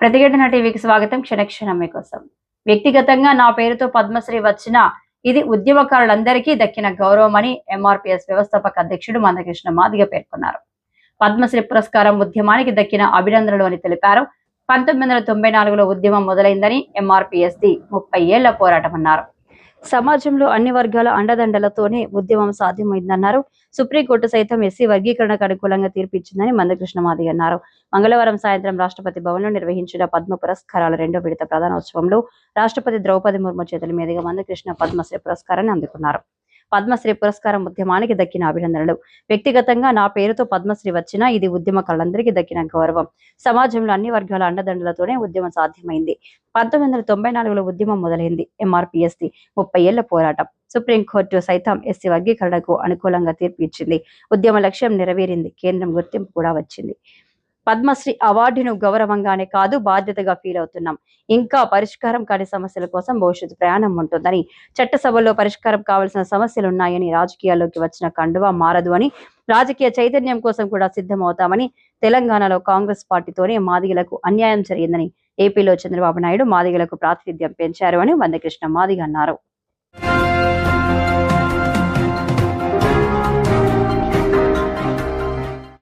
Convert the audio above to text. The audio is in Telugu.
ప్రతిఘటన టీవీకి స్వాగతం. క్షణక్షణం మీకోసం. వ్యక్తిగతంగా నా పేరుతో పద్మశ్రీ వచ్చిన ఇది ఉద్యమకారులందరికీ దక్కిన గౌరవం అని ఎంఆర్పిఎస్ వ్యవస్థాపక అధ్యక్షుడు మందకృష్ణ మాదిగ పేర్కొన్నారు. పద్మశ్రీ పురస్కారం ఉద్యమానికి దక్కిన అభినందనలు అని తెలిపారు. పంతొమ్మిది వందల తొంభై నాలుగులో ఉద్యమం మొదలైందని ఎంఆర్పిఎస్ ది ముప్పై ఏళ్ళ పోరాటం అన్నారు సమాజంలో అన్ని వర్గాల అండదండలతోనే ఉద్యమం సాధ్యమైందన్నారు. సుప్రీంకోర్టు సైతం ఎస్సీ వర్గీకరణకు అనుకూలంగా తీర్పిచ్చిందని మందకృష్ణ మాది అన్నారు. మంగళవారం సాయంత్రం రాష్ట్రపతి భవన్లో నిర్వహించిన పద్మ పురస్కారాల రెండో విడత ప్రధానోత్సవంలో రాష్ట్రపతి ద్రౌపది ముర్ము చేతుల మీదుగా మందకృష్ణ పద్మశ్రీ పురస్కారాన్ని అందుకున్నారు. పద్మశ్రీ పురస్కారం ఉద్యమానికి దక్కిన అభినందనలు. వ్యక్తిగతంగా నా పేరుతో పద్మశ్రీ వచ్చినా ఇది ఉద్యమకారులందరికీ దక్కిన గౌరవం. సమాజంలో అన్ని వర్గాల అండదండలతోనే ఉద్యమం సాధ్యమైంది. పంతొమ్మిది వందల తొంభై నాలుగులో ఉద్యమం మొదలైంది. ఎంఆర్పిఎస్ది ముప్పై ఏళ్ళ పోరాటం. సుప్రీంకోర్టు సైతం ఎస్సీ వర్గీకరణకు అనుకూలంగా తీర్పు ఇచ్చింది. ఉద్యమ లక్ష్యం నెరవేరింది. కేంద్రం గుర్తింపు కూడా వచ్చింది. పద్మశ్రీ అవార్డును గౌరవంగానే కాదు బాధ్యతగా ఫీల్ అవుతున్నాం. ఇంకా పరిష్కారం కాని సమస్యల కోసం భవిష్యత్తు ప్రయాణం ఉంటుందని చట్టసభలో పరిష్కారం కావాల్సిన సమస్యలు ఉన్నాయని రాజకీయాల్లోకి వచ్చిన కండువా మారదు అని రాజకీయ చైతన్యం కోసం కూడా సిద్ధమవుతామని తెలంగాణలో కాంగ్రెస్ పార్టీతోనే మాదిగలకు అన్యాయం జరిగిందని ఏపీలో చంద్రబాబు నాయుడు మాదిగలకు ప్రాతినిధ్యం పెంచారు అని వందకృష్ణ మాదిగ అన్నారు.